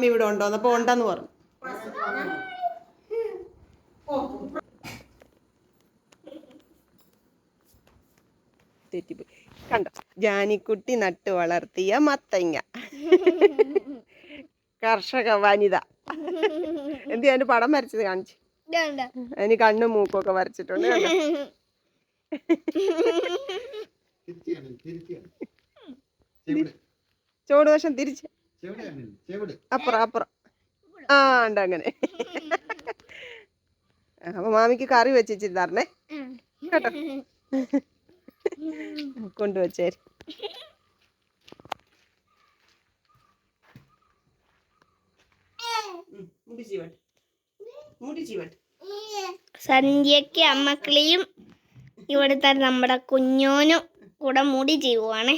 അമ്മ ഇവിടെ ഉണ്ടോന്ന് അപ്പൊ ഉണ്ടെന്ന് പറഞ്ഞു. തെറ്റിപ്പോയി. കണ്ടോ? ജാനിക്കുട്ടി നട്ടു വളർത്തിയ മത്തങ്ങ. കർഷക വനിത. എന്ത് അതിന്റെ പടം വരച്ചത് കാണിച്ചു. അതിന് കണ്ണും മൂക്കൊക്കെ വരച്ചിട്ടുണ്ട് ചുവട് വശം തിരിച്ച്. അപ്പുറം അപ്പുറം. ആ ഉണ്ട് അങ്ങനെ. അപ്പൊ മാമിക്ക് കറി വെച്ചിട്ട് തരണേ. ഉം. കേട്ടോ കൊണ്ടുവച്ചേര് സന്ധ്യക്ക് അമ്മക്കിളിയും ഇവിടുത്തെ നമ്മുടെ കുഞ്ഞോനും കൂടെ മുടി ചെയ്യുവാണേ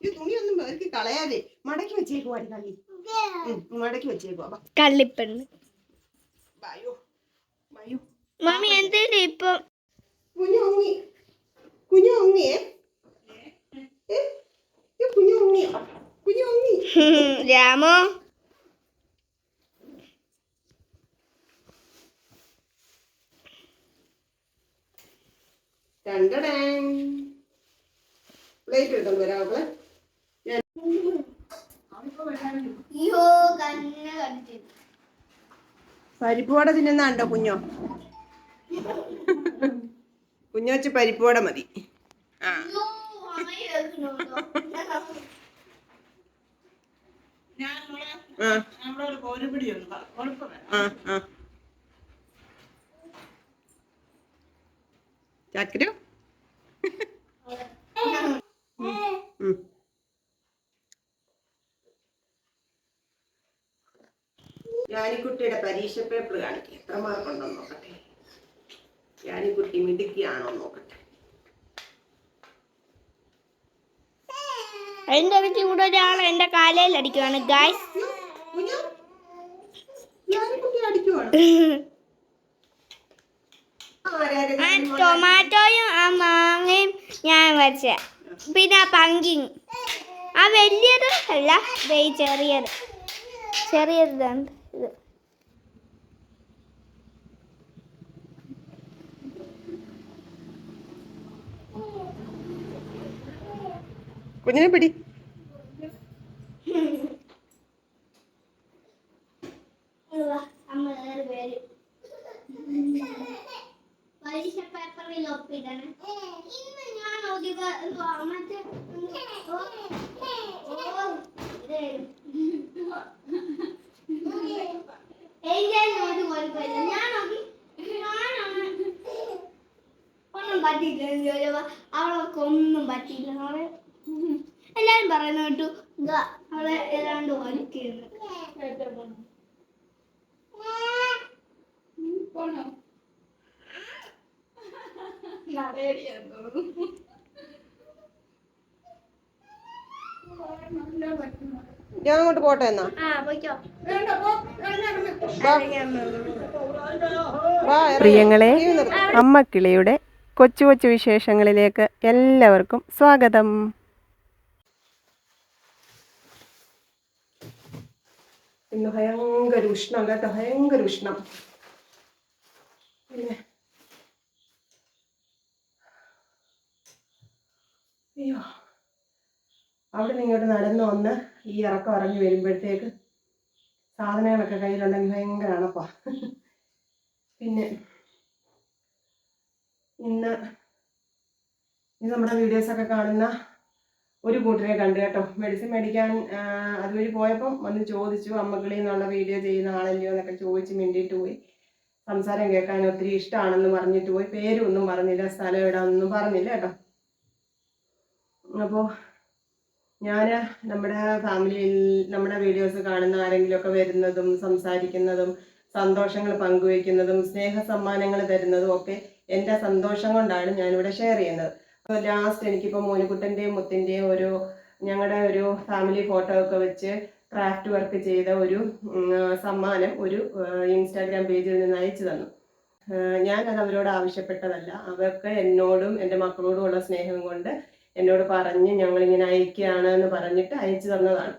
ഈ തുണിയൊന്നും പേർക്ക് കളയാതെ മടക്കി വെച്ചേക്കുവാടി കള്ളി മടക്കി വെച്ചേക്കുവാ. കള്ളിപ്പെണ്ണ്. ബായോ ബായോ മമ്മി എന്തേലും ഇപ്പൊ? കുഞ്ഞു ഉങ്ങി കുഞ്ഞു ഉങ്ങിയേ കുഞ്ഞു ഉങ്ങിയ കുഞ്ഞു ഉങ്ങി രാമോ? രണ്ടടേ പ്ലേറ്റ് എടുത്തോണ്ട് വരാം പരിപ്പുവട തിന്നുന്നുണ്ടോ കുഞ്ഞോ? കുഞ്ഞോച്ച് പരിപ്പുവട മതി. ആ. ചക്കരു ഉം. ജാനിക്കുട്ടിയുടെ പരീക്ഷ പേപ്പർ കാണിക്കാം. എത്ര മാർക്കുണ്ടെന്ന് നോക്കട്ടെ. ജാനിക്കുട്ടി മിടുക്കിയാണോ നോക്കട്ടെ. അതിന്റെ ഇടയ്ക്ക് ഇവിടെ ഒരാൾ എന്റെ കാലയിൽ അടിക്കുവാണ്. ഗായ്സ് ടൊമാറ്റോയും ആ മാങ്ങയും ഞാൻ വരച്ച പിന്നെ ആ പങ്കിങ് ആ വലിയത് അല്ല ചെറിയത്. ചെറിയത് ഇതാണ് ഇത്. കുഞ്ഞിനെ പിടി. പരീക്ഷ പേപ്പറിൽ ഒപ്പിടണം. ഇന്ന് ഞാൻ ഒതുക മറ്റേ ഓ, ഓ, ഇതേ. ഏഞ്ചലിന് ഒരു കുഴപ്പമില്ല ഞാൻ നോക്കി ഞാനാണ് ഒന്നും പറ്റിയില്ല അവളൊക്കെ ഒന്നും പറ്റിയില്ല. അവളെ എല്ലാരും പറയുന്ന കേട്ടു. അവളെ ഏതാണ്ട് വലിക്കുന്നു ഞാൻ അങ്ങോട്ട് പോട്ടെ എന്നാ. പ്രിയങ്ങളെ. അമ്മക്കിളിയുടെ കൊച്ചു കൊച്ചു വിശേഷങ്ങളിലേക്ക് എല്ലാവർക്കും സ്വാഗതം. ഇന്ന് ഭയങ്കര ഉഷ്ണം കേട്ടോ ഭയങ്കര ഉഷ്ണം. പിന്നെ? അയ്യോ. അവിടെ ഇങ്ങോട്ട് നടന്ന് വന്ന് ഈ ഇറക്കം ഇറങ്ങി വരുമ്പോഴത്തേക്ക് സാധനങ്ങളൊക്കെ കയ്യിലുണ്ടെങ്കിൽ ഭയങ്കര അണപ്പാ പിന്നെ ഇന്ന് ഇന്ന് നമ്മുടെ വീഡിയോസൊക്കെ കാണുന്ന ഒരു കൂട്ടരെ കണ്ടു കേട്ടോ. മെഡിസിൻ മേടിക്കാൻ അതുവഴി പോയപ്പം വന്ന് ചോദിച്ചു അമ്മക്കിളി എന്നുള്ള വീഡിയോ ചെയ്യുന്ന ആളല്ലയോ എന്നൊക്കെ ചോദിച്ച് മിണ്ടിയിട്ട് പോയി. സംസാരം കേൾക്കാൻ ഒത്തിരി ഇഷ്ടമാണെന്ന് പറഞ്ഞിട്ട് പോയി. പേരും ഒന്നും പറഞ്ഞില്ല സ്ഥലം ഒന്നും പറഞ്ഞില്ല കേട്ടോ. അപ്പോൾ ഞാൻ നമ്മുടെ ഫാമിലിയിൽ നമ്മുടെ വീഡിയോസ് കാണുന്ന ആരെങ്കിലുമൊക്കെ വരുന്നതും സംസാരിക്കുന്നതും സന്തോഷങ്ങൾ പങ്കുവയ്ക്കുന്നതും സ്നേഹ സമ്മാനങ്ങൾ തരുന്നതും ഒക്കെ എന്റെ സന്തോഷം കൊണ്ടാണ് ഞാനിവിടെ ഷെയർ ചെയ്യുന്നത്. അപ്പോൾ ലാസ്റ്റ് എനിക്കിപ്പോൾ മോനുകുട്ടന്റെയും മുത്തിന്റെയും ഒരു ഞങ്ങളുടെ ഒരു ഫാമിലി ഫോട്ടോ ഒക്കെ വെച്ച് ക്രാഫ്റ്റ് വർക്ക് ചെയ്ത ഒരു സമ്മാനം ഒരു ഇൻസ്റ്റാഗ്രാം പേജിൽ നിന്ന് അയച്ചു തന്നു. ഞാനത് അവരോട് ആവശ്യപ്പെട്ടതല്ല. അവർക്ക് എന്നോടും എന്റെ മക്കളോടുമുള്ള സ്നേഹം കൊണ്ട് എന്നോട് പറഞ്ഞ് ഞങ്ങളിങ്ങനെ അയക്കുകയാണ് എന്ന് പറഞ്ഞിട്ട് അയച്ചു തന്നതാണ്.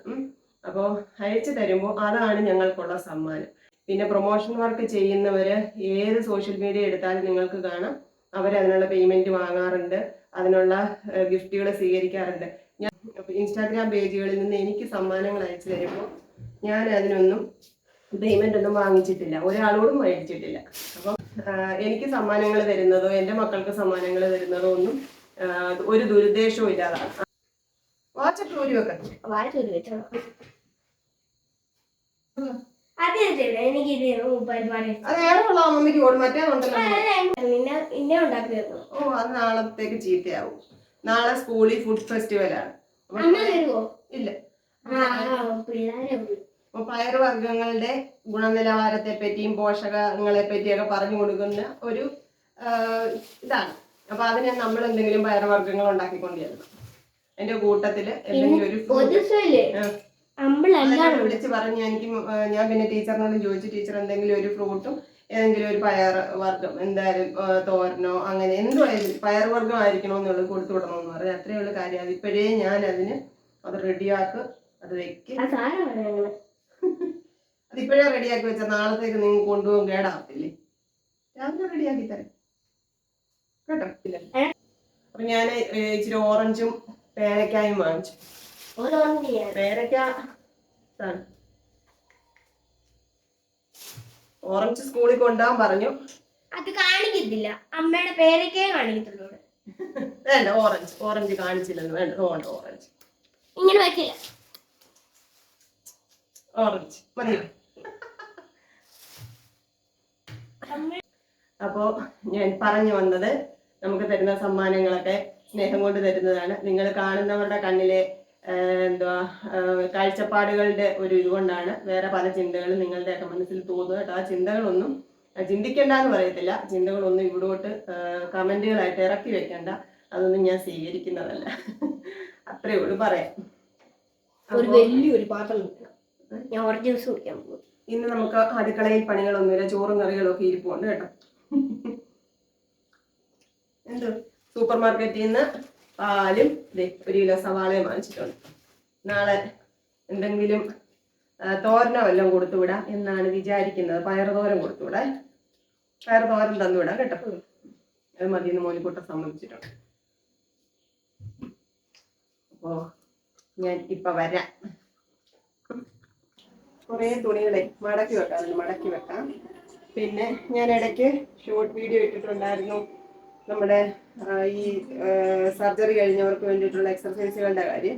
അപ്പോൾ അയച്ചു തരുമ്പോൾ അതാണ് ഞങ്ങൾക്കുള്ള സമ്മാനം. പിന്നെ പ്രൊമോഷൻ വർക്ക് ചെയ്യുന്നവർ ഏത് സോഷ്യൽ മീഡിയ എടുത്താലും നിങ്ങൾക്ക് കാണാം. അവർ അതിനുള്ള പേയ്മെന്റ് വാങ്ങാറുണ്ട്. അതിനുള്ള ഗിഫ്റ്റുകൾ സ്വീകരിക്കാറുണ്ട്. ഞാൻ ഇൻസ്റ്റാഗ്രാം പേജുകളിൽ നിന്ന് എനിക്ക് സമ്മാനങ്ങൾ അയച്ചു തരുമ്പോൾ ഞാൻ അതിനൊന്നും പേയ്മെന്റ് ഒന്നും വാങ്ങിച്ചിട്ടില്ല. ഒരാളോടും മേടിച്ചിട്ടില്ല. അപ്പം എനിക്ക് സമ്മാനങ്ങൾ തരുന്നതോ എന്റെ മക്കൾക്ക് സമ്മാനങ്ങൾ തരുന്നതോ ഒന്നും ഒരു ദുരുദ്ദേശവും ഇല്ലാതാണ് വാച്ചൊക്കെ ഊരി വെക്കാം. വായിച്ചൊരു വെച്ചോ അതെ അതെ എനിക്കിത് പരിപാടി അത് ഏറെ ഉള്ള അമ്മമ്മയ്ക്ക് ഓടും മറ്റേതുണ്ടല്ലോ നിന്നെ നിന്നെ ഉണ്ടാക്കി ഓ അത് നാളത്തേക്ക് ചീത്തയാവും. നാളെ സ്കൂളിൽ ഫുഡ് ഫെസ്റ്റിവലാണ് ആണ്. അമ്മ വരുമോ ഇല്ല. പിള്ളേരെ. അപ്പൊ പയറുവർഗങ്ങളുടെ ഗുണനിലവാരത്തെ പറ്റിയും പോഷകങ്ങളെ പറ്റിയൊക്കെ പറഞ്ഞു കൊടുക്കുന്ന ഒരു ഇതാണ്. അപ്പൊ അതിന് നമ്മൾ എന്തെങ്കിലും പയറുവർഗങ്ങൾ ഉണ്ടാക്കിക്കൊണ്ട് ചെല്ലണം എന്റെ കൂട്ടത്തിൽ എന്തെങ്കിലും ഒരു വിളിച്ച് പറഞ്ഞ് എനിക്ക് ഞാൻ പിന്നെ ടീച്ചറിനോട് ചോദിച്ചു ടീച്ചർ എന്തെങ്കിലും ഒരു ഫ്രൂട്ടും ഏതെങ്കിലും ഒരു പയർ വർഗം എന്തായാലും തോരനോ അങ്ങനെ എന്തോ പയർ വർഗം ആയിരിക്കണോ എന്നുള്ളത് കൊടുത്തു വിടണമെന്ന് പറഞ്ഞു അത്രയേ ഉള്ളൂ കാര്യം. അത് ഇപ്പോഴേ ഞാൻ അതിന് അത് റെഡിയാക്ക് അത് വെക്ക്. അതിപ്പോഴേ റെഡിയാക്കി വെച്ചാൽ നാളത്തേക്ക് നിങ്ങൾ കൊണ്ടുപോകും കേടാവത്തില്ലേ? രാവിലെ റെഡിയാക്കി തരാം. കേട്ടോ? അപ്പൊ ഞാൻ ഇച്ചിരി ഓറഞ്ചും പേരക്കായും വാങ്ങിച്ചു. പേരക്ക ഓറഞ്ച് സ്കൂളിൽ കൊണ്ടുപോകാൻ പറഞ്ഞു. അത് കാണിക്കത്തില്ല. അമ്മയുടെ പേരക്കേ കാണിക്കത്തുള്ളൂ. വേണ്ട ഓറഞ്ച്. ഓറഞ്ച് കാണിച്ചില്ലെന്ന് വേണ്ട. വേണ്ട ഓറഞ്ച്. ഇങ്ങനെ വെക്കില്ല. ഓറഞ്ച്. മതിയോ അപ്പോ ഞാൻ പറഞ്ഞു വന്നത് നമുക്ക് തരുന്ന സമ്മാനങ്ങളൊക്കെ സ്നേഹം കൊണ്ട് തരുന്നതാണ്. നിങ്ങൾ കാണുന്നവരുടെ കണ്ണിലെ എന്തുവാ കാഴ്ചപ്പാടുകളുടെ ഒരു ഇതുകൊണ്ടാണ് വേറെ പല ചിന്തകളും നിങ്ങളുടെയൊക്കെ മനസ്സിൽ തോന്നുക കേട്ടോ. ആ ചിന്തകളൊന്നും ചിന്തിക്കേണ്ട എന്ന് പറയത്തില്ല. ചിന്തകളൊന്നും ഇവിടോട്ട് കമന്റുകളായിട്ട് ഇറക്കി വെക്കണ്ട. അതൊന്നും ഞാൻ സ്വീകരിക്കുന്നതല്ല. അത്രേ ഉള്ളൂ. പറയാം. ഒരു വലിയൊരു പാത്രം ഞാൻ ഒരു ദിവസം കുടിക്കാൻ പോകും. ഇന്ന് നമുക്ക് അടുക്കളയിൽ പണികളൊന്നുമില്ല. ചോറും കറികളൊക്കെ ഇരിപ്പുണ്ട് കേട്ടോ. എന്ത്? സൂപ്പർ മാർക്കറ്റിൽ നിന്ന് പാലും ഒരു കിലോ സവാളയും വാങ്ങിച്ചിട്ടുണ്ട്. നാളെ എന്തെങ്കിലും തോരനോ വല്ലതും കൊടുത്തുവിടാം എന്നാണ് വിചാരിക്കുന്നത്. പയർ തോരൻ കൊടുത്തുവിടാ. പയർ തോരൻ തന്നുവിടാം കേട്ടോ. അത് മതി എന്ന് മോനിക്കൂട്ടം സമ്മതിച്ചിട്ടുണ്ട്. അപ്പോ ഞാൻ ഇപ്പൊ വരാം. കുറേ തുണികളെ മടക്കി വെക്കാം മടക്കി വെക്കാം. പിന്നെ ഞാൻ ഇടയ്ക്ക് ഷോർട്ട് വീഡിയോ ഇട്ടിട്ടുണ്ടായിരുന്നു. നമ്മുടെ ഈ സർജറി കഴിഞ്ഞവർക്ക് വേണ്ടിയിട്ടുള്ള എക്സർസൈസുകളുടെ കാര്യം.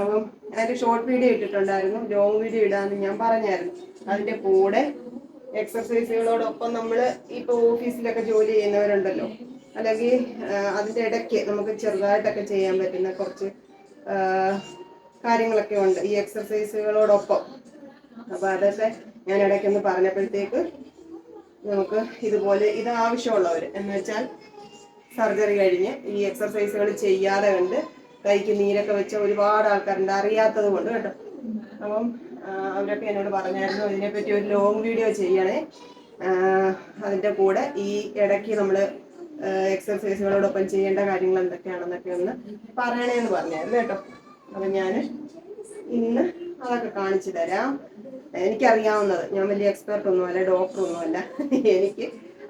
അപ്പം അതിന്റെ ഷോർട്ട് വീഡിയോ ഇട്ടിട്ടുണ്ടായിരുന്നു. ലോങ് വീഡിയോ ഇടാമെന്ന് ഞാൻ പറഞ്ഞായിരുന്നു. അതിന്റെ കൂടെ എക്സർസൈസുകളോടൊപ്പം നമ്മൾ ഇപ്പോൾ ഓഫീസിലൊക്കെ ജോലി ചെയ്യുന്നവരുണ്ടല്ലോ. അല്ലെങ്കിൽ അതിന്റെ ഇടയ്ക്ക് നമുക്ക് ചെറുതായിട്ടൊക്കെ ചെയ്യാൻ പറ്റുന്ന കുറച്ച് കാര്യങ്ങളൊക്കെ ഉണ്ട് ഈ എക്സർസൈസുകളോടൊപ്പം. അപ്പൊ അതൊക്കെ ഞാൻ ഇടയ്ക്കൊന്ന് പറഞ്ഞപ്പോഴത്തേക്ക് നമുക്ക് ഇതുപോലെ ഇത് ആവശ്യമുള്ളവർ എന്ന് വെച്ചാൽ സർജറി കഴിഞ്ഞ് ഈ എക്സർസൈസുകൾ ചെയ്യാതെ കണ്ട് കൈക്ക് നീരൊക്കെ വെച്ച ഒരുപാട് ആൾക്കാരുണ്ട്. അറിയാത്തത് കൊണ്ട് കേട്ടോ. അപ്പം അവരൊക്കെ എന്നോട് പറഞ്ഞായിരുന്നു ഇതിനെപ്പറ്റി ഒരു ലോങ് വീഡിയോ ചെയ്യണേ. അതിന്റെ കൂടെ ഈ ഇടയ്ക്ക് നമ്മൾ എക്സർസൈസുകളോടൊപ്പം ചെയ്യേണ്ട കാര്യങ്ങൾ എന്തൊക്കെയാണെന്നൊക്കെ ഒന്ന് പറയണേന്ന് പറഞ്ഞായിരുന്നു കേട്ടോ. അപ്പം ഞാൻ ഇന്ന് അതൊക്കെ കാണിച്ചു തരാം. എനിക്കറിയാവുന്നത് ഞാൻ വലിയ എക്സ്പെർട്ട് ഒന്നുമല്ല ഡോക്ടർ ഒന്നുമല്ല. എനിക്ക്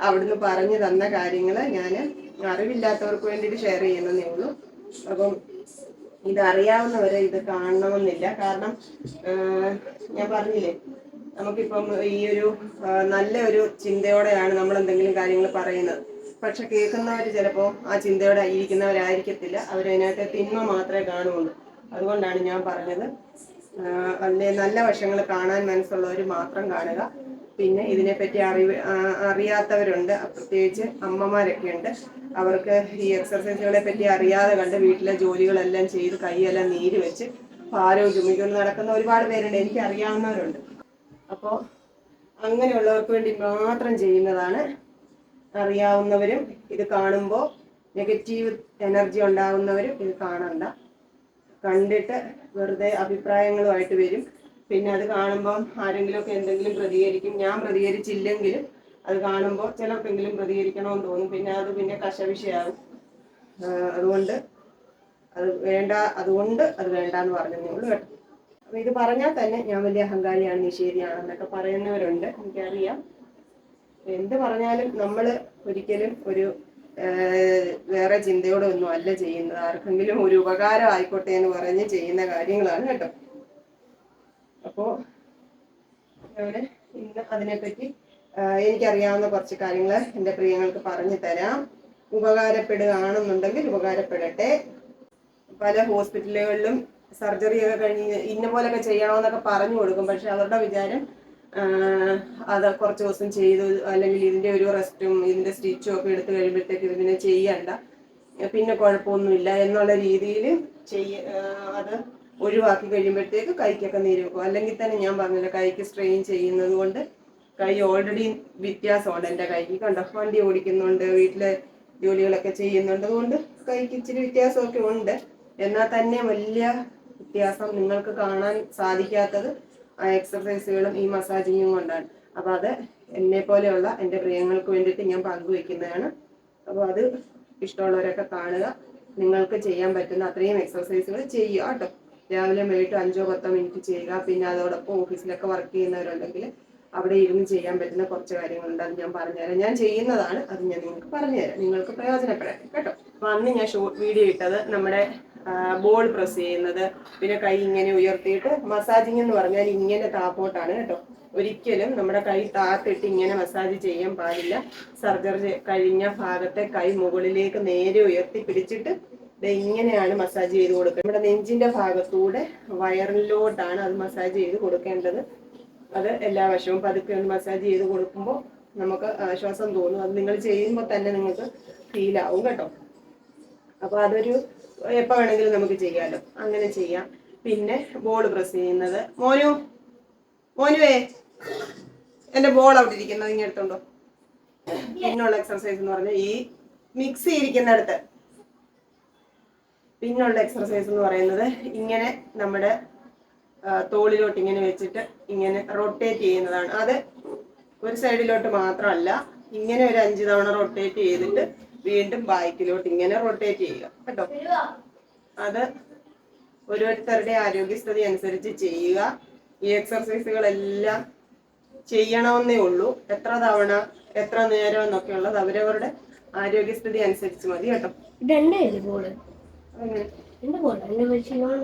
അവിടുന്ന് പറഞ്ഞു തന്ന കാര്യങ്ങൾ ഞാൻ അറിവില്ലാത്തവർക്ക് വേണ്ടിയിട്ട് ഷെയർ ചെയ്യുന്നതേ ഉള്ളൂ. അപ്പം ഇത് അറിയാവുന്നവരെ ഇത് കാണണമെന്നില്ല. കാരണം ഞാൻ പറഞ്ഞില്ലേ നമുക്കിപ്പം ഈ ഒരു നല്ല ഒരു ചിന്തയോടെയാണ് നമ്മൾ എന്തെങ്കിലും കാര്യങ്ങൾ പറയുന്നത്. പക്ഷെ കേൾക്കുന്നവർ ചിലപ്പോൾ ആ ചിന്തയോടെ ഇരിക്കുന്നവരായിരിക്കത്തില്ല. അവരതിനകത്ത് തിന്മ മാത്രമേ കാണുള്ളൂ. അതുകൊണ്ടാണ് ഞാൻ പറഞ്ഞത്. അതിന്റെ നല്ല വശങ്ങൾ കാണാൻ മനസ്സുള്ളവർ മാത്രം കാണുക. പിന്നെ ഇതിനെപ്പറ്റി അറിവ് അറിയാത്തവരുണ്ട്. പ്രത്യേകിച്ച് അമ്മമാരൊക്കെ ഉണ്ട് അവർക്ക് ഈ എക്സർസൈസുകളെ പറ്റി അറിയാതെ കണ്ട് വീട്ടിലെ ജോലികളെല്ലാം ചെയ്ത് കൈയെല്ലാം നീര് വെച്ച് ഭാരവും നടക്കുന്ന ഒരുപാട് പേരുണ്ട്. എനിക്ക് അറിയാവുന്നവരുണ്ട്. അപ്പോൾ അങ്ങനെയുള്ളവർക്ക് വേണ്ടി മാത്രം ചെയ്യുന്നതാണ് അറിയാവുന്നവരും ഇത് കാണുമ്പോൾ നെഗറ്റീവ് എനർജി ഉണ്ടാകുന്നവരും ഇത് കാണണ്ട. കണ്ടിട്ട് വെറുതെ അഭിപ്രായങ്ങളുമായിട്ട് വരും. പിന്നെ അത് കാണുമ്പോൾ ആരെങ്കിലുമൊക്കെ എന്തെങ്കിലും പ്രതികരിക്കും. ഞാൻ പ്രതികരിച്ചില്ലെങ്കിലും അത് കാണുമ്പോൾ ചിലർക്കെങ്കിലും പ്രതികരിക്കണമെന്ന് തോന്നും. പിന്നെ അത് പിന്നെ കശവിഷയാകും അതുകൊണ്ട് അത് വേണ്ട അതുകൊണ്ട് അത് വേണ്ട എന്ന് പറഞ്ഞതേ ഉള്ളൂ കേട്ടോ. അപ്പം ഇത് പറഞ്ഞാൽ തന്നെ ഞാൻ വലിയ അഹങ്കാരിയാണ് നിഷേധിയാണെന്നൊക്കെ പറയുന്നവരുണ്ട്. എനിക്കറിയാം. എന്ത് പറഞ്ഞാലും നമ്മൾ ഒരിക്കലും ഒരു വേറെ ചിന്തയോടെ ഒന്നും അല്ല ചെയ്യുന്നത്. ആർക്കെങ്കിലും ഒരു ഉപകാരം ആയിക്കോട്ടെ എന്ന് പറഞ്ഞ് ചെയ്യുന്ന കാര്യങ്ങളാണ് കേട്ടോ. അപ്പോ ഞാൻ ഇന്ന് അതിനെപ്പറ്റി എനിക്കറിയാവുന്ന കുറച്ച് കാര്യങ്ങൾ എന്റെ പ്രിയങ്ങൾക്ക് പറഞ്ഞു തരാം. ഉപകാരപ്പെടുകയാണെന്നുണ്ടെങ്കിൽ ഉപകാരപ്പെടട്ടെ. പല ഹോസ്പിറ്റലുകളിലും സർജറി ഒക്കെ കഴിഞ്ഞ് ഇന്ന പോലൊക്കെ ചെയ്യണമെന്നൊക്കെ പറഞ്ഞു കൊടുക്കും. പക്ഷെ അവരുടെ വിചാരം അത് കുറച്ച് ദിവസം ചെയ്തു അല്ലെങ്കിൽ ഇതിന്റെ ഒരു റെസ്റ്റും ഇതിന്റെ സ്റ്റിച്ചും ഒക്കെ എടുത്തു കഴിയുമ്പോഴത്തേക്ക് ഇതിനെ ചെയ്യണ്ട. പിന്നെ കുഴപ്പമൊന്നുമില്ല എന്നുള്ള രീതിയിൽ ചെയ്യ അത് ഒഴിവാക്കി കഴിയുമ്പോഴത്തേക്ക് കൈക്കൊക്കെ നീര് വെക്കും. അല്ലെങ്കിൽ തന്നെ ഞാൻ പറഞ്ഞില്ല കൈക്ക് സ്ട്രെയിൻ ചെയ്യുന്നത് കൊണ്ട് കൈ ഓൾറെഡി വ്യത്യാസമുണ്ട് എന്റെ കൈക്ക്. കണ്ടോ? വണ്ടി ഓടിക്കുന്നുണ്ട് വീട്ടിലെ ജോലികളൊക്കെ ചെയ്യുന്നുണ്ട്. അതുകൊണ്ട് കൈക്ക് ഇച്ചിരി വ്യത്യാസമൊക്കെ ഉണ്ട്. എന്നാൽ തന്നെ വലിയ വ്യത്യാസം നിങ്ങൾക്ക് കാണാൻ സാധിക്കാത്തത് ആ എക്സർസൈസുകളും ഈ മസാജിങ്ങും കൊണ്ടാണ്. അപ്പോൾ അത് എന്നെ പോലെയുള്ള എന്റെ പ്രിയങ്ങൾക്ക് വേണ്ടിയിട്ട് ഞാൻ പങ്കുവെക്കുന്നതാണ് അപ്പോൾ അത് ഇഷ്ടമുള്ളവരൊക്കെ കാണുക. നിങ്ങൾക്ക് ചെയ്യാൻ പറ്റുന്ന അത്രയും എക്സർസൈസുകൾ ചെയ്യുക കേട്ടോ. രാവിലെ വൈകിട്ട് അഞ്ചോ പത്തോ മിനിറ്റ് ചെയ്യുക. പിന്നെ അതോടൊപ്പം ഓഫീസിലൊക്കെ വർക്ക് ചെയ്യുന്നവരുണ്ടെങ്കിൽ അവിടെ ഇരുന്ന് ചെയ്യാൻ പറ്റുന്ന കുറച്ച് കാര്യങ്ങളുണ്ട്. അത് ഞാൻ പറഞ്ഞുതരാം. ഞാൻ ചെയ്യുന്നതാണ്. അത് ഞാൻ നിങ്ങൾക്ക് പറഞ്ഞുതരാം. നിങ്ങൾക്ക് പ്രയോജനപ്പെടട്ടെ കേട്ടോ? അപ്പൊ അന്ന് ഞാൻ ഷോർട്ട് വീഡിയോ ഇട്ടത് നമ്മുടെ ബോൾ പ്രസ് ചെയ്യുന്നത്. പിന്നെ കൈ ഇങ്ങനെ ഉയർത്തിയിട്ട് മസാജിങ് എന്ന് പറഞ്ഞാൽ ഇങ്ങനെ താപ്പോട്ടാണ് കേട്ടോ. ഒരിക്കലും നമ്മുടെ കൈ താത്തിട്ട് ഇങ്ങനെ മസാജ് ചെയ്യാൻ പാടില്ല. സർജറി കഴിഞ്ഞ ഭാഗത്തെ കൈ മുകളിലേക്ക് നേരെ ഉയർത്തി പിടിച്ചിട്ട് ഇങ്ങനെയാണ് മസാജ് ചെയ്ത് കൊടുക്കുക നമ്മുടെ നെഞ്ചിന്റെ ഭാഗത്തൂടെ വയറിലോട്ടാണ് അത് മസാജ് ചെയ്ത് കൊടുക്കേണ്ടത്. അത് എല്ലാ വശവും പതുക്കെ ഒന്ന് മസാജ് ചെയ്ത് കൊടുക്കുമ്പോൾ നമുക്ക് ആശ്വാസം തോന്നും. അത് നിങ്ങൾ ചെയ്യുമ്പോൾ തന്നെ നിങ്ങൾക്ക് ഫീൽ ആവും കേട്ടോ. അപ്പൊ അതൊരു എപ്പോ വേണമെങ്കിലും നമുക്ക് ചെയ്യാലോ. അങ്ങനെ ചെയ്യാം. പിന്നെ ബോൾ പ്രസ് ചെയ്യുന്നത്. മോനു മോനുവേ എന്റെ ബോൾ അവിടെ ഇരിക്കുന്നത് ഇങ്ങനെ പിന്നെ പിന്നുള്ള എക്സർസൈസ് എന്ന് പറഞ്ഞാൽ ഈ മിക്സി ഇരിക്കുന്നിടത്ത് പിന്നുള്ള എക്സർസൈസ് എന്ന് പറയുന്നത് ഇങ്ങനെ നമ്മുടെ തോളിലോട്ട് ഇങ്ങനെ വെച്ചിട്ട് ഇങ്ങനെ റൊട്ടേറ്റ് ചെയ്യുന്നതാണ്. അത് ഒരു സൈഡിലോട്ട് മാത്രമല്ല ഇങ്ങനെ ഒരു അഞ്ച് തവണ റൊട്ടേറ്റ് ചെയ്തിട്ട് വീണ്ടും ബാക്കിലോട്ട് ഇങ്ങനെ റൊട്ടേറ്റ് ചെയ്യുക. കേട്ടോ? അത് ഓരോരുത്തരുടെ ആരോഗ്യസ്ഥിതി അനുസരിച്ച് ചെയ്യുക. ഈ എക്സർസൈസുകളെല്ലാം ചെയ്യണമെന്നേ ഉള്ളൂ. എത്ര തവണ എത്ര നേരം എന്നൊക്കെ ഉള്ളത് അവരവരുടെ ആരോഗ്യസ്ഥിതി അനുസരിച്ച് മതി കേട്ടോ. ഇതെന്റെ ബോൾ അങ്ങനെ എന്റെ ബോൾ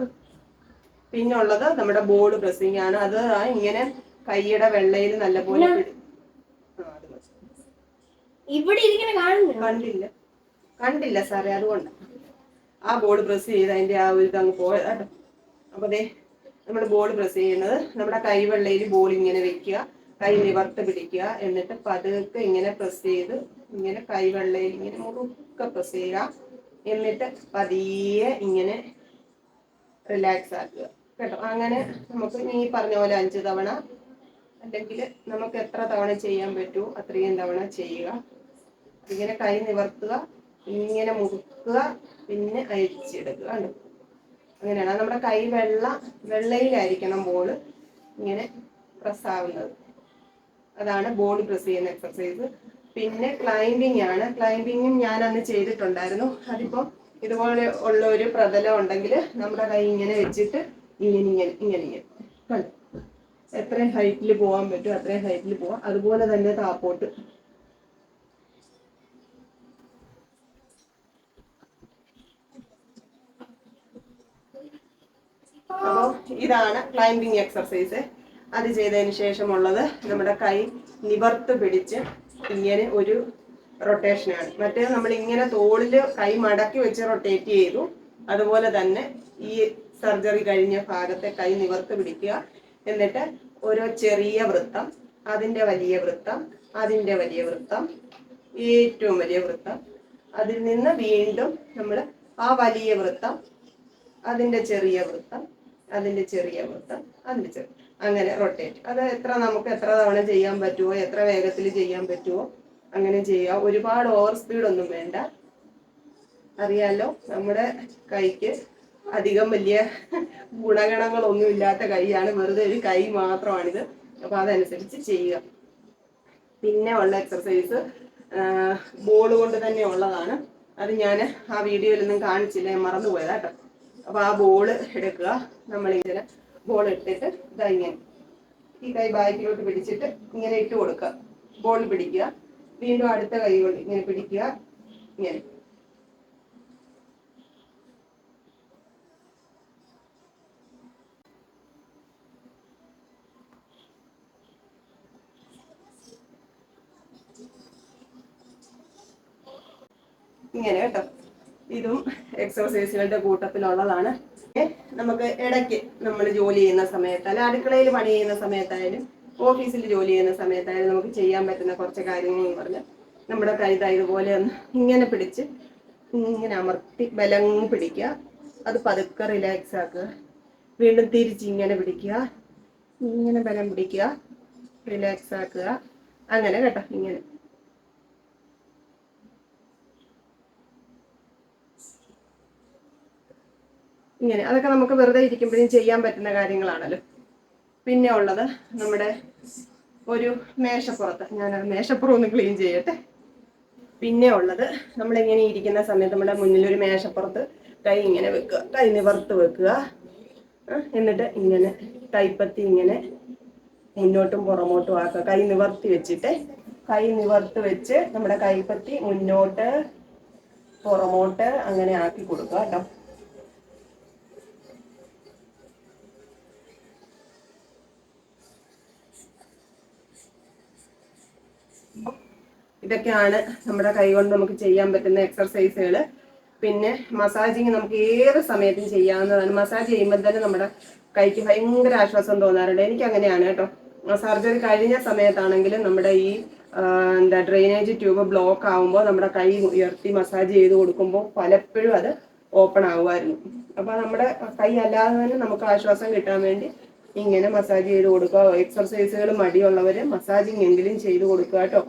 പിന്നെ ഉള്ളത് നമ്മുടെ ബോർഡ് പ്രസ്സിംഗ് ആണ്. അത് ഇങ്ങനെ കൈയുടെ വെള്ളയിൽ നല്ലപോലെ. ഇവിടെ കണ്ടില്ല. കണ്ടില്ല സാറേ അതുകൊണ്ട്. ആ ബോർഡ് പ്രസ് ചെയ്ത് അതിന്റെ ആ ഒരു ഇതങ്ങ് പോയത് അപ്പൊ അതെ നമ്മുടെ ബോർഡ് പ്രസ് ചെയ്യുന്നത് നമ്മുടെ കൈവെള്ളയിൽ ബോൾ ഇങ്ങനെ വെക്കുക കൈ നിവർത്ത് പിടിക്കുക. എന്നിട്ട് പതുക്കെ ഇങ്ങനെ പ്രസ് ചെയ്ത് ഇങ്ങനെ കൈവെള്ളയിൽ ഇങ്ങനെ മുറുക്കെ പ്രസ് ചെയ്യുക. എന്നിട്ട് പതിയെ ഇങ്ങനെ റിലാക്സ് ആക്കുക. കേട്ടോ? അങ്ങനെ നമുക്ക് നീ പറഞ്ഞ പോലെ അഞ്ച് തവണ അല്ലെങ്കിൽ നമുക്ക് എത്ര തവണ ചെയ്യാൻ പറ്റുമോ അത്രയും തവണ ചെയ്യുക. ഇങ്ങനെ കൈ നിവർത്തുക ഇങ്ങനെ മുറുക്കുക പിന്നെ അഴിച്ചെടുക്കുക കണ്ടോ? അങ്ങനെയാണ്. നമ്മുടെ കൈ വെള്ള വെള്ളയിലായിരിക്കണം ബോൾ ഇങ്ങനെ പ്രസ് ആവുന്നത്. അതാണ് ബോഡി പ്രസ് ചെയ്യുന്ന എക്സർസൈസ് പിന്നെ ക്ലൈംബിംഗ് ആണ്. ക്ലൈംബിങ്ങും ഞാൻ അന്ന് ചെയ്തിട്ടുണ്ടായിരുന്നു. അതിപ്പം ഇതുപോലെ ഉള്ള ഒരു പ്രതലം ഉണ്ടെങ്കിൽ നമ്മുടെ കൈ ഇങ്ങനെ വെച്ചിട്ട് ഇങ്ങനെ ഇങ്ങനെ ഇങ്ങനെ ഇങ്ങനെ. എത്രയും ഹൈറ്റിൽ പോകാൻ പറ്റും അത്രയും ഹൈറ്റിൽ പോവാം. അതുപോലെ തന്നെ താപ്പോട്ട്. അപ്പോൾ ഇതാണ് ക്ലൈംബിംഗ് എക്സർസൈസ് അത് ചെയ്തതിന് ശേഷമുള്ളത് നമ്മുടെ കൈ നിവർത്ത് പിടിച്ച് ഇങ്ങനെ ഒരു റൊട്ടേഷനാണ് മറ്റേ നമ്മൾ ഇങ്ങനെ തോളിൽ കൈ മടക്കി വെച്ച് റൊട്ടേറ്റ് ചെയ്തു. അതുപോലെ തന്നെ ഈ സർജറി കഴിഞ്ഞ ഭാഗത്തെ കൈ നിവർത്ത് പിടിക്കുക. എന്നിട്ട് ഓരോ ചെറിയ വൃത്തം അതിന്റെ വലിയ വൃത്തം അതിന്റെ വലിയ വൃത്തം ഏറ്റവും വലിയ വൃത്തം. അതിൽ നിന്ന് വീണ്ടും നമ്മൾ ആ വലിയ വൃത്തം അതിന്റെ ചെറിയ വൃത്തം അതിന്റെ ചെറിയ വൃത്തം അതിന്റെ ചെറിയ അങ്ങനെ റൊട്ടേറ്റ് അത് എത്ര നമുക്ക് എത്ര തവണ ചെയ്യാൻ പറ്റുമോ എത്ര വേഗത്തിൽ ചെയ്യാൻ പറ്റുമോ അങ്ങനെ ചെയ്യുക. ഒരുപാട് ഓവർ സ്പീഡ് ഒന്നും വേണ്ട. അറിയാലോ നമ്മുടെ കൈക്ക് അധികം വലിയ ഗുണഗണങ്ങളൊന്നും ഇല്ലാത്ത കൈയാണ്. വെറുതെ ഒരു കൈ മാത്രമാണിത്. അപ്പൊ അതനുസരിച്ച് ചെയ്യുക. പിന്നെ ഉള്ള എക്സർസൈസ് ബോൾ കൊണ്ട് തന്നെ ഉള്ളതാണ്. അത് ഞാൻ ആ വീഡിയോയിലൊന്നും കാണിച്ചില്ല. മറന്നുപോയതാട്ടോ മറന്നുപോയതാ കേട്ടോ. അപ്പൊ ആ ബോൾ എടുക്കുക. നമ്മളിങ്ങനെ ബോൾ ഇട്ടിട്ട് ഇതാ ഇങ്ങനെ ഈ കൈ ബാക്കിലോട്ട് പിടിച്ചിട്ട് ഇങ്ങനെ ഇട്ട് കൊടുക്കുക. ബോൾ പിടിക്കുക. വീണ്ടും അടുത്ത കൈ കൊണ്ട് ഇങ്ങനെ പിടിക്കുക. ഇങ്ങനെ. ഇങ്ങനെ കേട്ടോ. ഇതും എക്സർസൈസുകളുടെ കൂട്ടത്തിലുള്ളതാണ്. നമുക്ക് ഇടയ്ക്ക് നമ്മൾ ജോലി ചെയ്യുന്ന സമയത്ത് അല്ല അടുക്കളയിൽ പണി ചെയ്യുന്ന സമയത്തായാലും ഓഫീസിൽ ജോലി ചെയ്യുന്ന സമയത്തായാലും നമുക്ക് ചെയ്യാൻ പറ്റുന്ന കുറച്ച് കാര്യങ്ങൾ എന്ന് പറഞ്ഞാൽ നമ്മുടെ കൈത ഇതുപോലെ ഒന്ന് ഇങ്ങനെ പിടിച്ച് ഇങ്ങനെ അമർത്തി ബലം പിടിക്കുക. അത് പതുക്കെ റിലാക്സ് ആക്കുക. വീണ്ടും തിരിച്ച് ഇങ്ങനെ പിടിക്കുക. ഇങ്ങനെ ബലം പിടിക്കുക. റിലാക്സ് ആക്കുക. അങ്ങനെ കേട്ടോ ഇങ്ങനെ. ഇങ്ങനെ അതൊക്കെ നമുക്ക് വെറുതെ ഇരിക്കുമ്പോഴും ചെയ്യാൻ പറ്റുന്ന കാര്യങ്ങളാണല്ലോ. പിന്നെ ഉള്ളത് നമ്മുടെ ഒരു മേശപ്പുറത്ത്. ഞാൻ മേശപ്പുറം ഒന്ന് ക്ലീൻ ചെയ്യട്ടെ. പിന്നെ ഉള്ളത് നമ്മളിങ്ങനെ ഇരിക്കുന്ന സമയത്ത് നമ്മുടെ മുന്നിൽ ഒരു മേശപ്പുറത്ത് കൈ ഇങ്ങനെ വെക്കുക. കൈ നിവർത്ത് വെക്കുക. എന്നിട്ട് ഇങ്ങനെ കൈപ്പത്തി ഇങ്ങനെ മുന്നോട്ടും പുറമോട്ടും ആക്കുക. കൈ നിവർത്തി വെച്ചിട്ട് കൈ നിവർത്ത് വെച്ച് നമ്മുടെ കൈപ്പത്തി മുന്നോട്ട് പുറമോട്ട് അങ്ങനെ ആക്കി കൊടുക്കുക കേട്ടോ. ഇതൊക്കെയാണ് നമ്മുടെ കൈകൊണ്ട് നമുക്ക് ചെയ്യാൻ പറ്റുന്ന എക്സർസൈസുകൾ പിന്നെ മസാജിങ് നമുക്ക് ഏത് സമയത്തും ചെയ്യാവുന്നതാണ്. മസാജ് ചെയ്യുമ്പോൾ തന്നെ നമ്മുടെ കൈക്ക് ഭയങ്കര ആശ്വാസം തോന്നാറുണ്ട്. എനിക്ക് അങ്ങനെയാണ് കേട്ടോ സർജറി കഴിഞ്ഞ സമയത്താണെങ്കിലും നമ്മുടെ ഈ എന്താ ഡ്രെയിനേജ് ട്യൂബ് ബ്ലോക്ക് ആകുമ്പോൾ നമ്മുടെ കൈ ഉയർത്തി മസാജ് ചെയ്ത് കൊടുക്കുമ്പോൾ പലപ്പോഴും അത് ഓപ്പൺ ആകുമായിരുന്നു അപ്പോൾ നമ്മുടെ കൈ അല്ലാതെ തന്നെ നമുക്ക് ആശ്വാസം കിട്ടാൻ വേണ്ടി ഇങ്ങനെ മസാജ് ചെയ്ത് കൊടുക്കുക. എക്സർസൈസുകൾ മടിയുള്ളവര് മസാജിങ് എങ്കിലും ചെയ്ത് കൊടുക്കുക കേട്ടോ.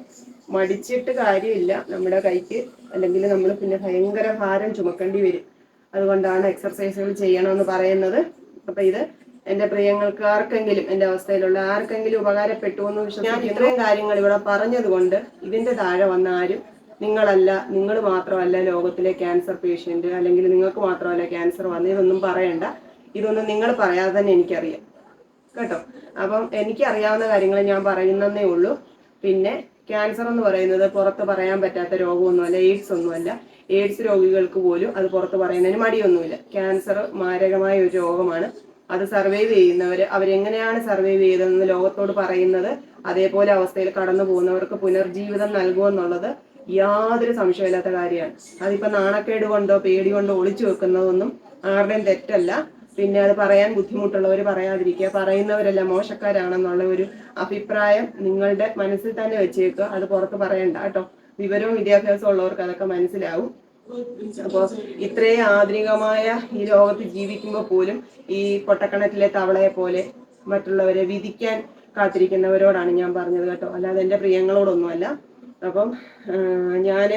മടിച്ചിട്ട് കാര്യമില്ല. നമ്മുടെ കൈക്ക് അല്ലെങ്കിൽ നമ്മൾ പിന്നെ ഭയങ്കര ഭാരം ചുമക്കേണ്ടി വരും. അതുകൊണ്ടാണ് എക്സർസൈസുകൾ ചെയ്യണമെന്ന് പറയുന്നത്. അപ്പൊ ഇത് എന്റെ പ്രിയങ്ങൾക്ക് ആർക്കെങ്കിലും എന്റെ അവസ്ഥയിലുള്ള ആർക്കെങ്കിലും ഉപകാരപ്പെട്ടു എന്ന് വിശ്വസിക്കുന്നു. ഇത്രയും കാര്യങ്ങൾ ഇവിടെ പറഞ്ഞതുകൊണ്ട് കൊണ്ട് ഇതിന്റെ താഴെ വന്ന ആരും നിങ്ങളല്ല നിങ്ങൾ മാത്രമല്ല ലോകത്തിലെ ക്യാൻസർ പേഷ്യന്റ് അല്ലെങ്കിൽ നിങ്ങൾക്ക് മാത്രമല്ല ക്യാൻസർ വന്ന് ഇതൊന്നും പറയണ്ട. ഇതൊന്നും നിങ്ങൾ പറയാതെ തന്നെ എനിക്കറിയാം. കേട്ടോ? അപ്പം എനിക്കറിയാവുന്ന കാര്യങ്ങൾ ഞാൻ പറയുന്നതേ ഉള്ളൂ. പിന്നെ ക്യാൻസർ എന്ന് പറയുന്നത് പുറത്ത് പറയാൻ പറ്റാത്ത രോഗമൊന്നുമല്ല എയ്ഡ്സ് ഒന്നുമല്ല. എയ്ഡ്സ് രോഗികൾക്ക് പോലും അത് പുറത്ത് പറയുന്നതിന് മടിയൊന്നുമില്ല. ക്യാൻസർ മാരകമായ ഒരു രോഗമാണ്. അത് സർവൈവ് ചെയ്യുന്നവർ അവരെങ്ങനെയാണ് സർവൈവ് ചെയ്തതെന്ന് ലോകത്തോട് പറയുന്നത് അതേപോലെ അവസ്ഥയിൽ കടന്നു പോകുന്നവർക്ക് പുനർജീവിതം നൽകുമെന്നുള്ളത് യാതൊരു സംശയമില്ലാത്ത കാര്യമാണ്. അതിപ്പോ നാണക്കേട് കൊണ്ടോ പേടി കൊണ്ടോ ഒളിച്ചു വെക്കുന്നതൊന്നും ആരുടെയും തെറ്റല്ല. പിന്നെ അത് പറയാൻ ബുദ്ധിമുട്ടുള്ളവർ പറയാതിരിക്കുക. പറയുന്നവരെല്ലാം മോശക്കാരാണെന്നുള്ള ഒരു അഭിപ്രായം നിങ്ങളുടെ മനസ്സിൽ തന്നെ വെച്ചേക്കുക. അത് പുറത്ത് പറയണ്ട കേട്ടോ. വിവരവും വിദ്യാഭ്യാസവും ഉള്ളവർക്ക് അതൊക്കെ മനസ്സിലാവും. അപ്പോൾ ഇത്രയും ആധുനികമായ ഈ ലോകത്ത് ജീവിക്കുമ്പോൾ പോലും ഈ പൊട്ടക്കണറ്റിലെ തവളയെ പോലെ മറ്റുള്ളവരെ വിധിക്കാൻ കാത്തിരിക്കുന്നവരോടാണ് ഞാൻ പറഞ്ഞത് കേട്ടോ. അല്ലാതെ എന്റെ പ്രിയങ്ങളോടൊന്നുമല്ല. അപ്പം ഞാൻ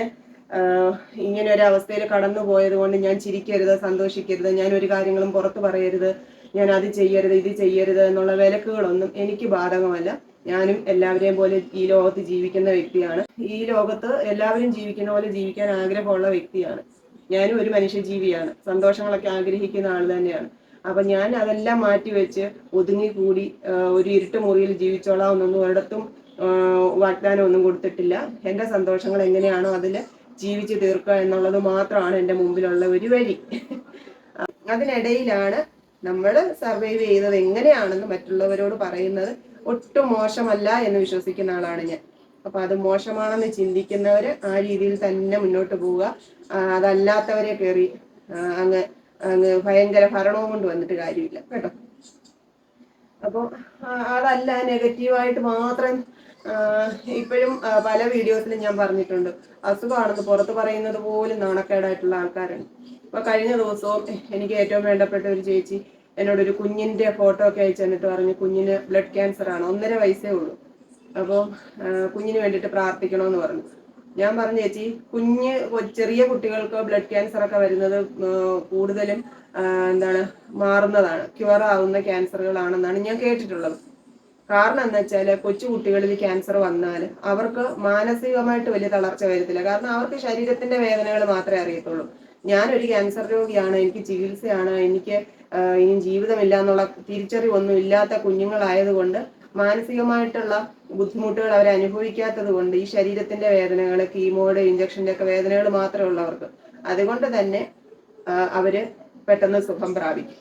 ഇങ്ങനെ ഒരു അവസ്ഥയിൽ കടന്നു പോയത് കൊണ്ട് ഞാൻ ചിരിക്കരുത് സന്തോഷിക്കരുത് ഞാൻ ഒരു കാര്യങ്ങളും പുറത്ത് പറയരുത് ഞാൻ അത് ചെയ്യരുത് ഇത് ചെയ്യരുത് എന്നുള്ള വിലക്കുകളൊന്നും എനിക്ക് ബാധകമല്ല. ഞാനും എല്ലാവരെയും പോലെ ഈ ലോകത്ത് ജീവിക്കുന്ന വ്യക്തിയാണ്. ഈ ലോകത്ത് എല്ലാവരും ജീവിക്കുന്ന പോലെ ജീവിക്കാൻ ആഗ്രഹമുള്ള വ്യക്തിയാണ്. ഞാനും ഒരു മനുഷ്യജീവിയാണ്. സന്തോഷങ്ങളൊക്കെ ആഗ്രഹിക്കുന്ന ആൾ തന്നെയാണ്. അപ്പൊ ഞാൻ അതെല്ലാം മാറ്റിവെച്ച് ഒതുങ്ങിക്കൂടി കൂടി ഒരു ഇരുട്ട് മുറിയിൽ ജീവിച്ചോളാം എന്നൊന്നും ഒരിടത്തും വാഗ്ദാനം ഒന്നും കൊടുത്തിട്ടില്ല. എന്റെ സന്തോഷങ്ങൾ എങ്ങനെയാണോ അതിൽ ജീവിച്ചു തീർക്കുക എന്നുള്ളത് മാത്രമാണ് എന്റെ മുമ്പിലുള്ള ഒരു വഴി. അതിനിടയിലാണ് നമ്മൾ സർവൈവ് ചെയ്തത് എങ്ങനെയാണെന്ന് മറ്റുള്ളവരോട് പറയുന്നത് ഒട്ടും മോശമല്ല എന്ന് വിശ്വസിക്കുന്ന ആളാണ് ഞാൻ. അപ്പൊ അത് മോശമാണെന്ന് ചിന്തിക്കുന്നവര് ആ രീതിയിൽ തന്നെ മുന്നോട്ട് പോവുക. അതല്ലാത്തവരെ കയറി അങ്ങ് അങ്ങ് ഭയങ്കര ഭരണവും കൊണ്ട് വന്നിട്ട് കാര്യമില്ല. കേട്ടോ? അപ്പോൾ അതല്ല നെഗറ്റീവായിട്ട് മാത്രം ഇപ്പോഴും പല വീഡിയോസിലും ഞാൻ പറഞ്ഞിട്ടുണ്ട്. അസുഖമാണെന്ന് പുറത്ത് പറയുന്നത് പോലും നാണക്കേടായിട്ടുള്ള ആൾക്കാരുണ്ട് ഇപ്പൊ കഴിഞ്ഞ ദിവസവും എനിക്ക് ഏറ്റവും വേണ്ടപ്പെട്ട ഒരു ചേച്ചി എന്നോടൊരു കുഞ്ഞിന്റെ ഫോട്ടോ ഒക്കെ അയച്ചു തന്നിട്ട് പറഞ്ഞു കുഞ്ഞിന് ബ്ലഡ് ക്യാൻസർ ആണ്. ഒന്നര വയസ്സേ ഉള്ളൂ. അപ്പോൾ കുഞ്ഞിന് വേണ്ടിയിട്ട് പ്രാർത്ഥിക്കണമെന്ന് പറഞ്ഞു. ഞാൻ പറഞ്ഞു ചേച്ചി കുഞ്ഞ് ചെറിയ കുട്ടികൾക്ക് ബ്ലഡ് ക്യാൻസർ ഒക്കെ വരുന്നത് കൂടുതലും എന്താണ് മാറുന്നതാണ്. ക്യൂർ ആവുന്ന ക്യാൻസറുകളാണെന്നാണ് ഞാൻ കേട്ടിട്ടുള്ളത്. കാരണം എന്താ വെച്ചാൽ കൊച്ചു കുട്ടികളിൽ ക്യാൻസർ വന്നാൽ അവർക്ക് മാനസികമായിട്ട് വലിയ തളർച്ച വരത്തില്ല. കാരണം അവർക്ക് ശരീരത്തിന്റെ വേദനകൾ മാത്രമേ അറിയത്തുള്ളൂ. ഞാനൊരു ക്യാൻസർ രോഗിയാണ് എനിക്ക് ചികിത്സയാണ് എനിക്ക് ഇനി ജീവിതമില്ല എന്നുള്ള തിരിച്ചറിവൊന്നും ഇല്ലാത്ത കുഞ്ഞുങ്ങളായതുകൊണ്ട് മാനസികമായിട്ടുള്ള ബുദ്ധിമുട്ടുകൾ അവർ അനുഭവിക്കാത്തത് കൊണ്ട് ഈ ശരീരത്തിന്റെ വേദനകൾ കീമോയുടെ ഇഞ്ചക്ഷന്റെ ഒക്കെ വേദനകൾ മാത്രമേ ഉള്ളവർക്ക്. അതുകൊണ്ട് തന്നെ അവർ പെട്ടെന്ന് സുഖം പ്രാപിക്കും.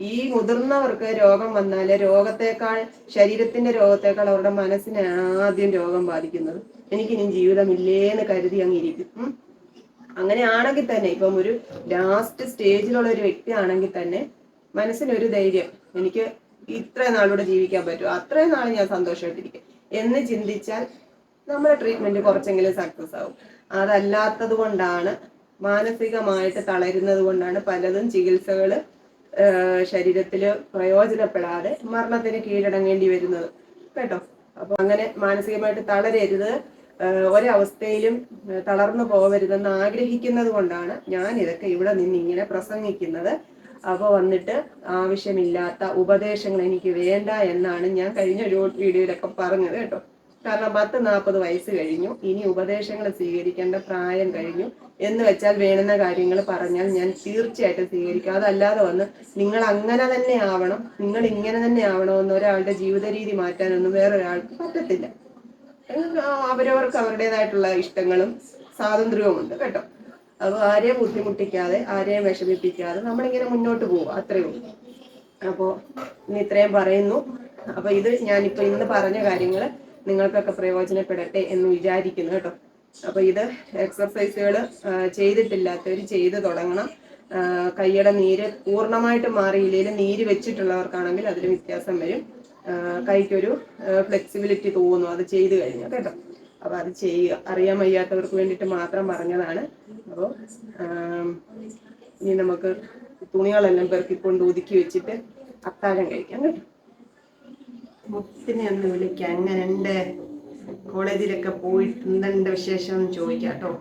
ഈ മുതിർന്നവർക്ക് രോഗം വന്നാൽ രോഗത്തെക്കാൾ ശരീരത്തിന്റെ രോഗത്തെക്കാൾ അവരുടെ മനസ്സിനെ ആദ്യം രോഗം ബാധിക്കുന്നത്. എനിക്കിനി ജീവിതമില്ലേന്ന് കരുതി അങ്ങിരിക്കും. അങ്ങനെയാണെങ്കിൽ തന്നെ ഇപ്പം ഒരു ലാസ്റ്റ് സ്റ്റേജിലുള്ള ഒരു വ്യക്തി ആണെങ്കിൽ തന്നെ മനസ്സിനൊരു ധൈര്യം. എനിക്ക് ഇത്ര നാളൂടെ ജീവിക്കാൻ പറ്റും അത്രയും നാൾ ഞാൻ സന്തോഷമായിട്ടിരിക്കും. എന്ന് ചിന്തിച്ചാൽ നമ്മുടെ ട്രീറ്റ്മെന്റ് കുറച്ചെങ്കിലും സക്സസ് ആവും. അതല്ലാത്തത് കൊണ്ടാണ് മാനസികമായിട്ട് തളരുന്നത് കൊണ്ടാണ് പലതും ചികിത്സകൾ ശരീരത്തിൽ പ്രയോജനപ്പെടാതെ മരണത്തിന് കീഴടങ്ങേണ്ടി വരുന്നത്. കേട്ടോ? അപ്പൊ അങ്ങനെ മാനസികമായിട്ട് തളരരുത്. ഒരവസ്ഥയിലും തളർന്നു പോകരുതെന്ന് ആഗ്രഹിക്കുന്നത് കൊണ്ടാണ് ഞാൻ ഇതൊക്കെ ഇവിടെ നിന്ന് ഇങ്ങനെ പ്രസംഗിക്കുന്നത്. അപ്പോൾ വന്നിട്ട് ആവശ്യമില്ലാത്ത ഉപദേശങ്ങൾ എനിക്ക് വേണ്ട എന്നാണ് ഞാൻ കഴിഞ്ഞ ഒരു വീഡിയോയിലൊക്കെ പറഞ്ഞത് കേട്ടോ. കാരണം പത്ത് നാൽപ്പത് വയസ്സ് കഴിഞ്ഞു. ഇനി ഉപദേശങ്ങൾ സ്വീകരിക്കേണ്ട പ്രായം കഴിഞ്ഞു. എന്ന് വെച്ചാൽ വേണ്ടുന്ന കാര്യങ്ങൾ പറഞ്ഞാൽ ഞാൻ തീർച്ചയായിട്ടും സ്വീകരിക്കും. അതല്ലാതെ വന്ന് നിങ്ങൾ അങ്ങനെ തന്നെ ആവണം നിങ്ങൾ ഇങ്ങനെ തന്നെ ആവണമെന്ന് ഒരാളുടെ ജീവിത രീതി മാറ്റാനൊന്നും വേറൊരാൾക്ക് പറ്റത്തില്ല. അവരവർക്ക് അവരുടേതായിട്ടുള്ള ഇഷ്ടങ്ങളും സ്വാതന്ത്ര്യവും ഉണ്ട് കേട്ടോ. അപ്പോൾ ആരെയും ബുദ്ധിമുട്ടിക്കാതെ ആരെയും വിഷമിപ്പിക്കാതെ നമ്മളിങ്ങനെ മുന്നോട്ട് പോവുക. അത്രയേ ഉള്ളൂ. അപ്പോൾ ഇനി ഇത്രയും പറയുന്നു. അപ്പോൾ ഇത് ഞാനിപ്പോൾ ഇന്ന് പറഞ്ഞ കാര്യങ്ങൾ നിങ്ങൾക്കൊക്കെ പ്രയോജനപ്പെടട്ടെ എന്ന് വിചാരിക്കുന്നു കേട്ടോ. അപ്പോൾ ഇത് എക്സർസൈസുകൾ ചെയ്തിട്ടില്ലാത്തവർ ചെയ്ത് തുടങ്ങണം. കൈയുടെ നീര് പൂർണമായിട്ട് മാറിയില്ലെങ്കിൽ നീര് വെച്ചിട്ടുള്ളവർക്കാണെങ്കിൽ അതിൽ വ്യത്യാസം വരും. കൈക്കൊരു ഫ്ലെക്സിബിലിറ്റി തോന്നും അത് ചെയ്തു കഴിഞ്ഞാൽ കേട്ടോ. അപ്പോൾ അത് ചെയ്യുക. അറിയാൻ വയ്യാത്തവർക്ക് വേണ്ടിയിട്ട് മാത്രം പറഞ്ഞതാണ്. അപ്പോൾ ഇനി നമുക്ക് തുണികളെല്ലാം പെറുക്കിക്കൊണ്ട് ഒതുക്കി വെച്ചിട്ട് അത്താഴം കഴിക്കാം കേട്ടോ. മുത്തിനെ ഒന്ന് വിളിക്കാം. എങ്ങനെയുണ്ട് കോളേജിലൊക്കെ പോയിട്ട് എന്തുണ്ട് വിശേഷം? ചോദിക്കാം കേട്ടോ.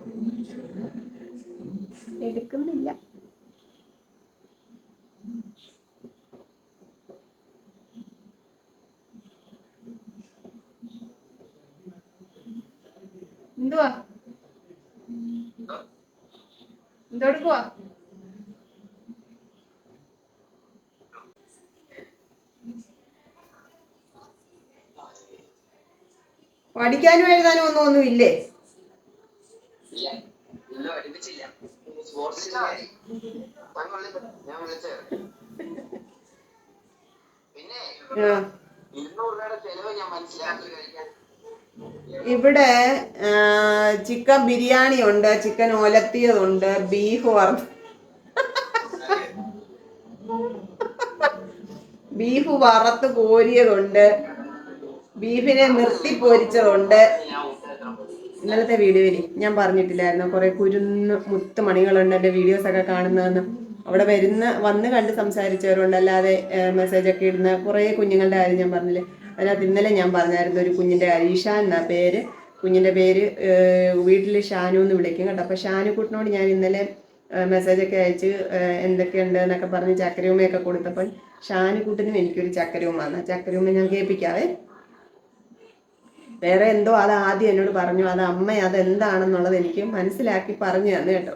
എടുക്കുന്നില്ല. എന്തുവാ? എന്തെടുക്കുവാ പഠിക്കാനും എഴുതാനും ഒന്നും ഒന്നും ഇല്ലേ? ഇവിടെ ചിക്കൻ ബിരിയാണി ഉണ്ട് ചിക്കൻ ഒലത്തിയതുണ്ട് ബീഫ് വറുത്ത ബീഫ് വറുത്ത് കോരിയതുണ്ട്. ബീഫിനെ നിർത്തി പൊരിച്ചതുണ്ട്. ഞാൻ ഇന്നലത്തെ വീഡിയോയിൽ ഞാൻ പറഞ്ഞിട്ടില്ലായിരുന്നു. കുറെ കുരുന്ന് മുത്ത് മണികളുണ്ട് എന്റെ വീഡിയോസ് ഒക്കെ കാണുന്നതെന്ന്. അവിടെ വരുന്ന വന്ന് കണ്ട് സംസാരിച്ചവരുണ്ട് അല്ലാതെ മെസ്സേജ് ഒക്കെ ഇടുന്ന കുറേ കുഞ്ഞുങ്ങളുടെ കാര്യം ഞാൻ പറഞ്ഞില്ലേ. അതിനകത്ത് ഇന്നലെ ഞാൻ പറഞ്ഞായിരുന്നു ഒരു കുഞ്ഞിന്റെ കാര്യം. ഈഷാൻ എന്നാ പേര്? കുഞ്ഞിന്റെ പേര് വീട്ടിൽ ഷാനു എന്ന് വിളിക്കും കേട്ടോ. അപ്പോൾ ഷാനുക്കുട്ടിനോട് ഞാൻ ഇന്നലെ മെസ്സേജ് ഒക്കെ അയച്ച് എന്തൊക്കെയുണ്ട് എന്നൊക്കെ പറഞ്ഞ് ചക്കരൂമയൊക്കെ കൊടുത്തപ്പോൾ ഷാനുക്കുട്ടിനും എനിക്കൊരു ചക്കരയുമാണ് ചക്കരൂമ ഞാൻ കേൾപ്പിക്കാവേ. വേറെ എന്തോ അത് ആദ്യം എന്നോട് പറഞ്ഞു അത് അമ്മ അതെന്താണെന്നുള്ളത് എനിക്ക് മനസ്സിലാക്കി പറഞ്ഞു തന്നു കേട്ടോ?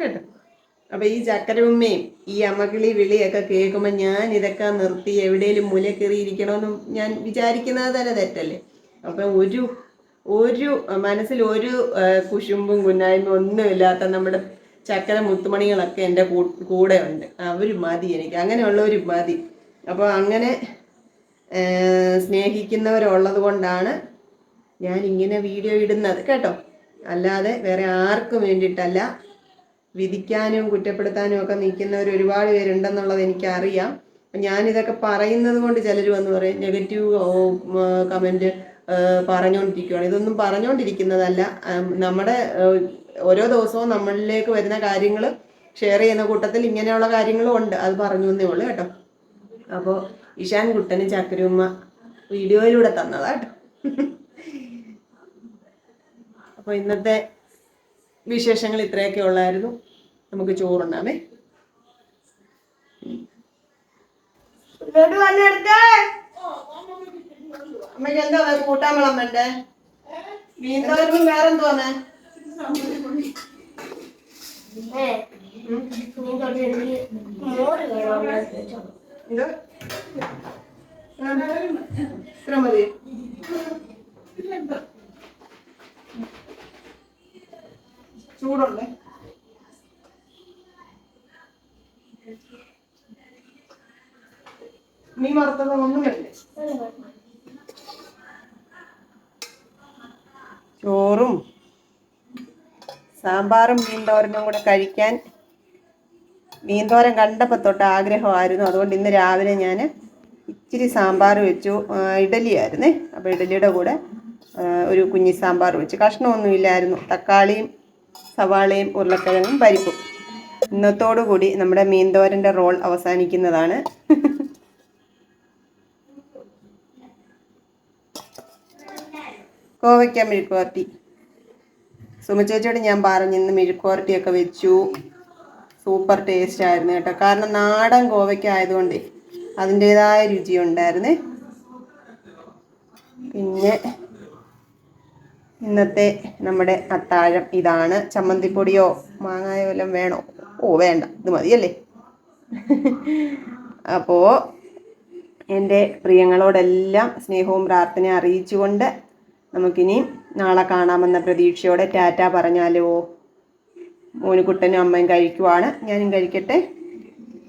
കേട്ടോ? അപ്പൊ ഈ ചക്കരമ്മയും ഈ അമ്മക്കിളി വിളിയൊക്കെ കേൾക്കുമ്പോൾ ഞാൻ ഇതൊക്കെ നിർത്തി എവിടെയെങ്കിലും മൂല കയറിയിരിക്കണമെന്ന് ഞാൻ വിചാരിക്കുന്നത് തന്നെ തെറ്റല്ലേ? അപ്പൊ ഒരു ഒരു മനസ്സിൽ ഒരു കുശുമ്പും കുന്നായ്മ ഒന്നുമില്ലാത്ത നമ്മുടെ ചക്കര മുത്തുമണികളൊക്കെ എന്റെ കൂടെ ഉണ്ട്. അവർ മതി എനിക്ക്. അങ്ങനെയുള്ളവർ മതി. അപ്പോൾ അങ്ങനെ സ്നേഹിക്കുന്നവരുള്ളത് കൊണ്ടാണ് ഞാൻ ഇങ്ങനെ വീഡിയോ ഇടുന്നത്. കേട്ടോ? അല്ലാതെ വേറെ ആർക്കും വേണ്ടിയിട്ടല്ല. വിധിക്കാനും കുറ്റപ്പെടുത്താനും ഒക്കെ നിൽക്കുന്നവർ ഒരുപാട് പേരുണ്ടെന്നുള്ളത് എനിക്കറിയാം. ഞാനിതൊക്കെ പറയുന്നത് കൊണ്ട് ചിലർ വന്ന് പറയും നെഗറ്റീവ് കമന്റ് പറഞ്ഞുകൊണ്ടിരിക്കുകയാണ് ഇതൊന്നും പറഞ്ഞുകൊണ്ടിരിക്കുന്നതല്ല നമ്മുടെ ഓരോ ദിവസവും നമ്മളിലേക്ക് വരുന്ന കാര്യങ്ങൾ ഷെയർ ചെയ്യുന്ന കൂട്ടത്തിൽ ഇങ്ങനെയുള്ള കാര്യങ്ങളും ഉണ്ട്. അത് പറഞ്ഞു എന്നേ ഉള്ളൂ കേട്ടോ. അപ്പോൾ ഇഷാൻ കുട്ടന് ചക്കരുമ്മ വീഡിയോയിലൂടെ തന്നതാ കേട്ടോ. അപ്പോൾ ഇന്നത്തെ വിശേഷങ്ങൾ ഇത്രയൊക്കെ ഉള്ളായിരുന്നു. നമുക്ക് ചോറുണ്ടാമേ അമ്മയ്ക്ക് എന്താ കൂട്ടാൻ വളം വേണ്ടേ? മീൻതോരനും വേറെന്തുവാന്നേ ഏ നീ തൊട്ട് എനിക്ക് മോര് വേണം? ഇത് ഇത്ര മതി. ചൂടുണ്ടേ. മീൻ വറുത്തത് ഒന്നും വേണ്ടേ ചോറും സാമ്പാറും മീൻതോരനും കൂടെ കഴിക്കാൻ മീൻതോരൻ കണ്ടപ്പോൾ തൊട്ട് ആഗ്രഹമായിരുന്നു. അതുകൊണ്ട് ഇന്ന് രാവിലെ ഞാൻ ഇച്ചിരി സാമ്പാർ വെച്ചു. ഇഡലിയായിരുന്നേ അപ്പോൾ ഇഡലിയുടെ കൂടെ ഒരു കുഞ്ഞി സാമ്പാർ വെച്ചു. കഷ്ണമൊന്നുമില്ലായിരുന്നു തക്കാളിയും സവാളയും ഉരുളക്കിഴങ്ങും പരിപ്പും. ഇന്നത്തോടു കൂടി നമ്മുടെ മീൻതോരന്റെ റോൾ അവസാനിക്കുന്നതാണ്. കോവയ്ക്ക മെഴുക്കുവരട്ടി സുമ ചേച്ചിയോട് ഞാൻ പറഞ്ഞു ഇന്ന് മെഴുക്കുവരട്ടിയൊക്കെ വെച്ചു. സൂപ്പർ ടേസ്റ്റ് ആയിരുന്നു കേട്ടോ. കാരണം നാടൻ കോവയ്ക്ക ആയതുകൊണ്ട് അതിന്റെതായ രുചിയുണ്ടായിരുന്നേ. പിന്നെ ഇന്നത്തെ നമ്മുടെ അത്താഴം ഇതാണ്. ചമ്മന്തിപ്പൊടിയോ മാങ്ങായോ വല്ലതും വേണോ? ഓ വേണ്ട. ഇത് മതിയല്ലേ? അപ്പോൾ എന്റെ പ്രിയങ്ങളോടെല്ലാം സ്നേഹവും പ്രാർത്ഥനയും അറിയിച്ചുകൊണ്ട് നമുക്കിനി നാളെ കാണാമെന്ന പ്രതീക്ഷയോടെ ടാറ്റ പറഞ്ഞാലോ? മോനുകുട്ടനും അമ്മയും കഴിക്കുവാണ്. ഞാനും കഴിക്കട്ടെ.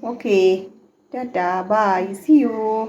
Okay. Tata. Bye. See you